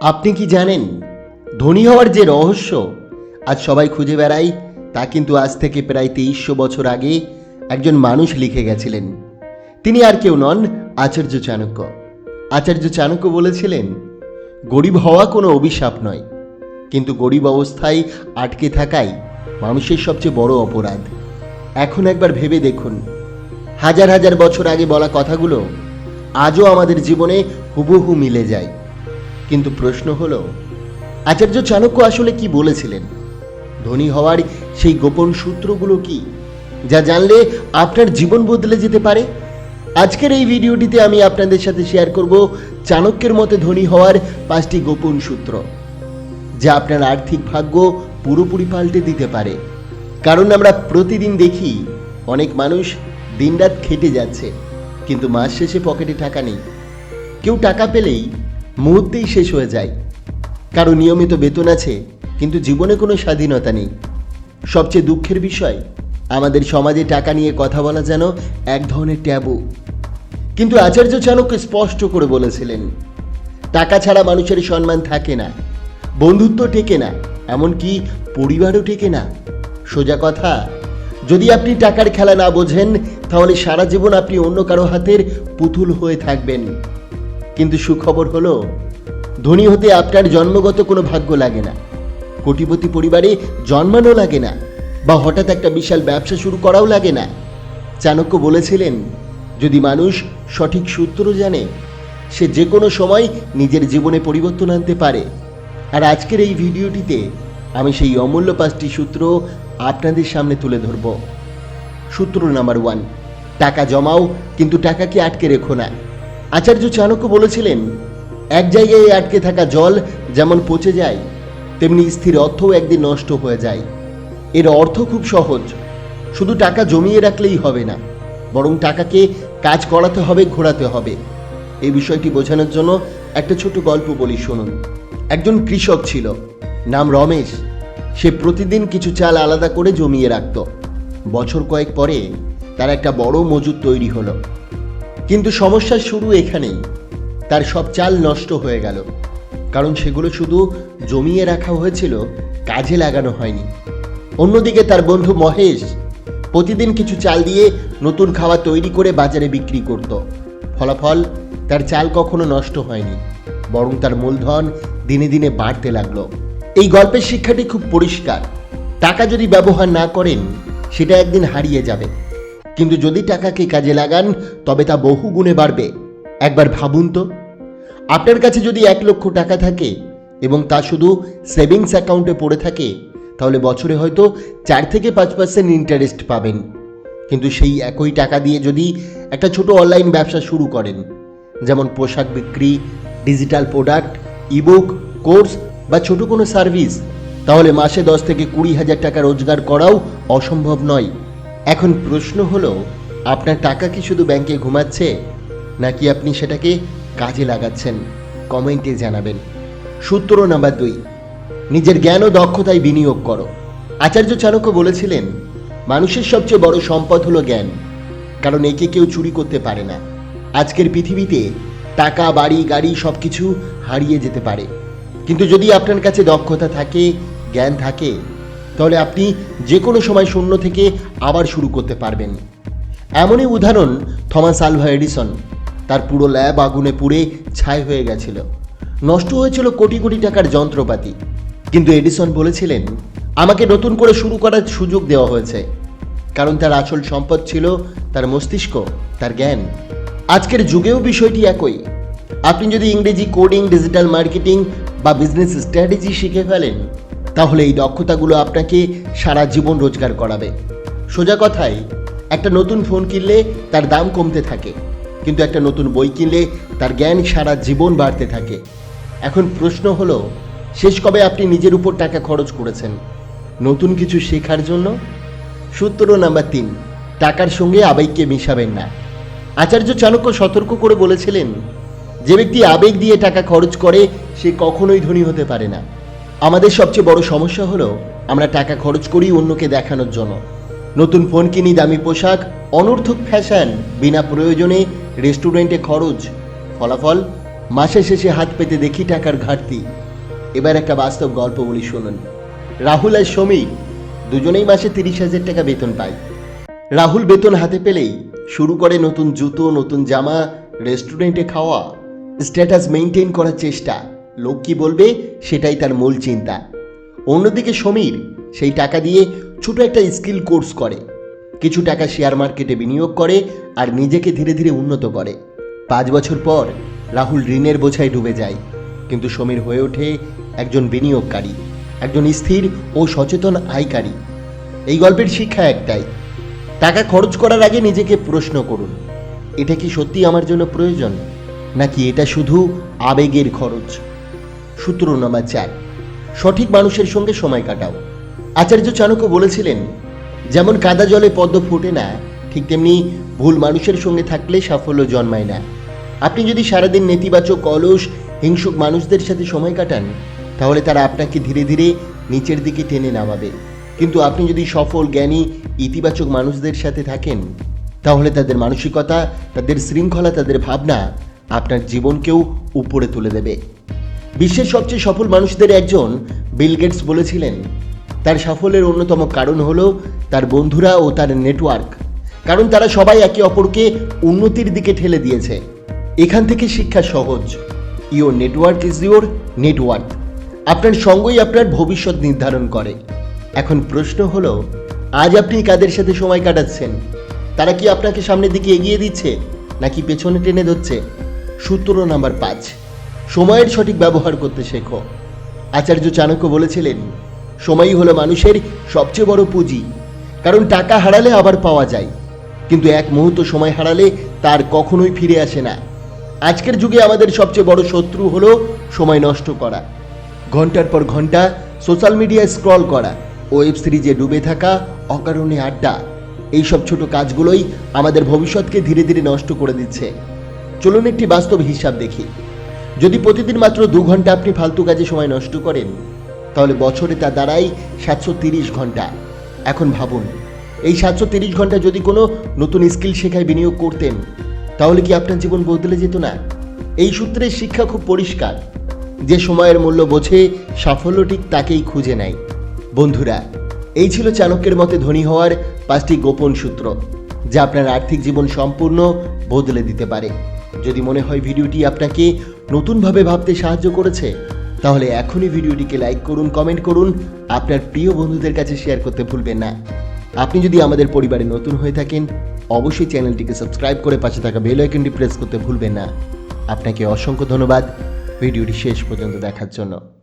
আপনি কি জানেন, ধনী হওয়ার যে রহস্য আজ সবাই খুঁজে বেড়ায়, তা কিন্তু আজ থেকে প্রায় তেইশশো বছর আগে একজন মানুষ লিখে গেছিলেন। তিনি আর কেউ নন আচার্য চাণক্য। আচার্য চাণক্য বলেছিলেন, গরিব হওয়া কোনো অভিশাপ নয়, কিন্তু গরিব অবস্থায় আটকে থাকাই মানুষের সবচেয়ে বড় অপরাধ। এখন একবার ভেবে দেখুন, হাজার হাজার বছর আগে বলা কথাগুলো আজও আমাদের জীবনে হুবহু মিলে যায়। কিন্তু প্রশ্ন হলো, আচার্য চাণক্য আসলে কি বলেছিলেন? ধনী হওয়ার সেই গোপন সূত্রগুলো কি, যা জানলে আপনার জীবন বদলে যেতে পারে? আজকের এই ভিডিওটিতে আমি আপনাদের সাথে শেয়ার করব চাণক্যের মতে ধনী হওয়ার পাঁচটি গোপন সূত্র, যা আপনার আর্থিক ভাগ্য পুরোপুরি পাল্টে দিতে পারে। কারণ আমরা প্রতিদিন দেখি, অনেক মানুষ দিনরাত খেটে যাচ্ছে, কিন্তু মাস শেষে পকেটে টাকা নেই। কেউ টাকা পেলেই মুহূর্তেই শেষ হয়ে যায়। কারও নিয়মিত বেতন আছে, কিন্তু জীবনে কোনো স্বাধীনতা নেই। সবচেয়ে দুঃখের বিষয়, আমাদের সমাজে টাকা নিয়ে কথা বলা যেন এক ধরনের ট্যাবু। কিন্তু আচার্য চাণক্য স্পষ্ট করে বলেছিলেন, টাকা ছাড়া মানুষের সম্মান থাকে না, বন্ধুত্ব টেকে না, এমনকি পরিবারও টেকে না। সোজা কথা, যদি আপনি টাকার খেলা না বোঝেন, তাহলে সারা জীবন আপনি অন্য কারও হাতের পুতুল হয়ে থাকবেন। কিন্তু সুখবর হলো, ধনী হতে আপনার জন্মগত কোনো ভাগ্য লাগে না। কোটিপতি পরিবারে জন্মানো লাগে না, বা হঠাৎ একটা বিশাল ব্যবসা শুরু করাও লাগে না। চাণক্য বলেছিলেন, যদি মানুষ সঠিক সূত্র জানে, সে যে কোনো সময় নিজের জীবনে পরিবর্তন আনতে পারে। আর আজকের এই ভিডিওটিতে আমি সেই অমূল্য পাঁচটি সূত্র আপনাদের সামনে তুলে ধরব। সূত্র নাম্বার ওয়ান, টাকা জমাও, কিন্তু টাকাকে আটকে রেখো না। আচার্য চাণক্য বলেছিলেন, এক জায়গায় আটকে থাকা জল যেমন পচে যায়, তেমনি স্থির অর্থও একদিন নষ্ট হয়ে যায়। এর অর্থ খুব সহজ, শুধু টাকা জমিয়ে রাখলেই হবে না, বরং টাকাকে কাজ করাতে হবে, ঘোরাতে হবে। এই বিষয়টি বোঝানোর জন্য একটা ছোট গল্প বলি শুনুন। একজন কৃষক ছিল, নাম রমেশ। সে প্রতিদিন কিছু চাল আলাদা করে জমিয়ে রাখত। বছর কয়েক পরে তার একটা বড় মজুদ তৈরি হলো। কিন্তু সমস্যার শুরু এখানেই। তার সব চাল নষ্ট হয়ে গেল। কারণ সেগুলো শুধু জমিয়ে রাখা হয়েছিল, কাজে লাগানো হয়নি। অন্যদিকে তার বন্ধু মহেশ প্রতিদিন কিছু চাল দিয়ে নতুন খাওয়া তৈরি করে বাজারে বিক্রি করত। ফলাফল তার চাল কখনো নষ্ট হয়নি, বরং তার মূলধন দিনে দিনে বাড়তে লাগল। এই গল্পের শিক্ষাটি খুব পরিষ্কার। টাকা যদি ব্যবহার না করেন, সেটা একদিন হারিয়ে যাবে। কিন্তু যদি টাকাকে কাজে লাগান, তবে তা বহু গুণে বাড়বে। একবার ভাবুন তো। আপনার কাছে যদি এক লক্ষ টাকা থাকে এবং তা শুধু সেভিংস অ্যাকাউন্টে পড়ে থাকে, তাহলে বছরে হয়তো চার থেকে পাঁচ পার্সেন্ট ইন্টারেস্ট পাবেন। কিন্তু সেই একই টাকা দিয়ে যদি একটা ছোট অনলাইন ব্যবসা শুরু করেন, যেমন পোশাক বিক্রি, ডিজিটাল প্রোডাক্ট ইবুক কোর্স বা ছোট কোনো সার্ভিস, তাহলে মাসে দশ থেকে কুড়ি হাজার টাকা রোজগার করাও অসম্ভব নয়। এখন প্রশ্ন হলো, আপনার টাকা কি শুধু ব্যাংকে ঘুমাচ্ছে, নাকি আপনি সেটাকে কাজে লাগাচ্ছেন? কমেন্টে জানাবেন। সূত্র নাম্বার দুই, নিজের জ্ঞান ও দক্ষতায় বিনিয়োগ করো। আচার্য চাণক্য বলেছিলেন, মানুষের সবচেয়ে বড় সম্পদ হলো জ্ঞান, কারণ একে কেউ চুরি করতে পারে না। আজকের পৃথিবীতে টাকা, বাড়ি, গাড়ি সব কিছু হারিয়ে যেতে পারে। কিন্তু যদি আপনার কাছে দক্ষতা থাকে, জ্ঞান থাকে তাহলে আপনি যে কোনো সময় শূন্য থেকে আবার শুরু করতে পারবেন। এমনই উদাহরণ থমাস আলভা এডিসন। তার পুরো ল্যাব আগুনে পুড়ে ছাই হয়ে গেছিল। নষ্ট হয়েছিল কোটি কোটি টাকার যন্ত্রপাতি। কিন্তু এডিসন বলেছিলেন, আমাকে নতুন করে শুরু করার সুযোগ দেওয়া হয়েছে। কারণ তার আসল সম্পদ ছিল তার মস্তিষ্ক, তার জ্ঞান। আজকের যুগেও বিষয়টি একই। আপনি যদি ইংরেজি কোডিং, ডিজিটাল মার্কেটিং বা বিজনেস স্ট্র্যাটেজি শিখে ফেলেন তাহলে এই দক্ষতাগুলো আপনাকে সারা জীবন রোজগার করাবে। সোজা কথায়, একটা নতুন ফোন কিনলে তার দাম কমতে থাকে, কিন্তু একটা নতুন বই কিনলে তার জ্ঞান সারা জীবন বাড়তে থাকে। এখন প্রশ্ন হলো, শেষ কবে আপনি নিজের উপর টাকা খরচ করেছেন? নতুন কিছু শেখার জন্য? সূত্র নাম্বার তিন, টাকার সঙ্গে আবেগকে মিশাবেন না। আচার্য চাণক্য সতর্ক করে বলেছিলেন, যে ব্যক্তি আবেগ দিয়ে টাকা খরচ করে, সে কখনোই ধনী হতে পারে না। আমাদের সবচেয়ে বড় সমস্যা হলো আমরা টাকা খরচ করি অন্যকে দেখানোর জন্য। নতুন ফোন কিনি দামি পোশাক, অনর্থক ফ্যাশন বিনা প্রয়োজনে রেস্টুরেন্টে খরচ, ফলাফল, মাসের শেষে হাত পেতে দেখি টাকার ঘাটতি। এবার একটা বাস্তব গল্প বলি শুনুন। রাহুল আর সমীর দুজনেই মাসে তিরিশ হাজার টাকা বেতন পায়। রাহুল বেতন হাতে পেলেই শুরু করে নতুন জুতো, নতুন জামা রেস্টুরেন্টে খাওয়া স্ট্যাটাস মেনটেন করার চেষ্টা। লোক কি বলবে, সেটাই তার মূল চিন্তা। অন্যদিকে সমীর সেই টাকা দিয়ে ছোট একটা স্কিল কোর্স করে। কিছু টাকা শেয়ার মার্কেটে বিনিয়োগ করে আর নিজেকে ধীরে ধীরে উন্নত করে। পাঁচ বছর পর রাহুল ঋণের বোঝায় ডুবে যায়। কিন্তু সমীর হয়ে ওঠে একজন বিনিয়োগকারী, একজন স্থির ও সচেতন আয়কারী। এই গল্পের শিক্ষা একটাই, টাকা খরচ করার আগে নিজেকে প্রশ্ন করুন, এটা কি সত্যি আমার জন্য প্রয়োজন? নাকি এটা শুধু আবেগের খরচ? সূত্র নম্বর চার। সঠিক মানুষের সঙ্গে সময় কাটাও। আচার্য চাণক্য বলেছিলেন, যেমন কাদা জলে পদ্ম ফোটে না, ঠিক তেমনি ভুল মানুষের সঙ্গে থাকলে সাফল্য জন্মায় না। আপনি যদি সারাদিন নেতিবাচক, অলস, হিংসুক মানুষদের সাথে সময় কাটান, তাহলে তারা আপনাকে ধীরে ধীরে নিচের দিকে টেনে নামাবে। কিন্তু আপনি যদি সফল, জ্ঞানী, ইতিবাচক মানুষদের সাথে থাকেন, তাহলে তাদের মানসিকতা, তাদের শৃঙ্খলা, তাদের ভাবনা আপনার জীবনকেও উপরে তুলে দেবে। বিশ্বের সবচেয়ে সফল মানুষদের একজন বিল গেটস বলেছিলেন, তার সাফল্যের অন্যতম কারণ হলো তার বন্ধুরা ও তার নেটওয়ার্ক, কারণ তারা সবাই একে অপরকে উন্নতির দিকে ঠেলে দিয়েছে। এখান থেকে শিক্ষা সহজ। Your network is your network. আপনার সঙ্গই আপনার ভবিষ্যৎ নির্ধারণ করে। এখন প্রশ্ন হলো, আজ আপনি কাদের সাথে সময় কাটাচ্ছেন? তারা কি আপনাকে সামনের দিকে এগিয়ে দিচ্ছে, নাকি পেছনে টেনে ধরছে? সূত্র নাম্বার পাঁচ। সময়ের সঠিক ব্যবহার করতে শেখো। আচার্য চাণক্য বলেছিলেন, সময়ই হলো মানুষের সবচেয়ে বড় পুঁজি। কারণ টাকা হারালে আবার পাওয়া যায়। কিন্তু এক মুহূর্ত সময় হারালে তার কখনোই ফিরে আসে না। আজকের যুগে আমাদের সবচেয়ে বড় শত্রু হলো সময় নষ্ট করা। ঘণ্টার পর ঘণ্টা সোশ্যাল মিডিয়ায় স্ক্রল করা, ওয়েব সিরিজে ডুবে থাকা, অকারণে আড্ডা, এইসব ছোট কাজগুলোই আমাদের ভবিষ্যৎকে ধীরে ধীরে নষ্ট করে দিচ্ছে। চলুন একটি বাস্তব হিসাব দেখি। যদি প্রতিদিন মাত্র দু ঘণ্টা আপনি ফালতু কাজে সময় নষ্ট করেন, তাহলে বছরে তা দাঁড়ায় সাতশো তিরিশ ঘণ্টা। এখন ভাবুন, এই সাতশো তিরিশ ঘণ্টা যদি কোনো নতুন স্কিল শেখায় বিনিয়োগ করতেন, তাহলে কি আপনার জীবন বদলে যেত না? এই সূত্রের শিক্ষা খুব পরিষ্কার। যে সময়ের মূল্য বোঝে, সাফল্য ঠিক তাকেই খুঁজে নেয়। বন্ধুরা, এই ছিল চাণক্যের মতে ধনী হওয়ার পাঁচটি গোপন সূত্র, যা আপনার আর্থিক জীবন সম্পূর্ণ বদলে দিতে পারে। যদি মনে হয় ভিডিওটি আপনাকে নতুনভাবে ভাবতে সাহায্য করেছে, তাহলে এখনই ভিডিওটিকে লাইক করুন, কমেন্ট করুন। আপনার প্রিয় বন্ধুদের কাছে শেয়ার করতে ভুলবেন না। আপনি যদি আমাদের পরিবারে নতুন হয়ে থাকেন, অবশ্যই চ্যানেলটিকে সাবস্ক্রাইব করে পাশে থাকা বেল আইকনটি প্রেস করতে ভুলবেন না। আপনাকে অসংখ্য ধন্যবাদ। ভিডিওটি শেষ পর্যন্ত দেখার জন্য।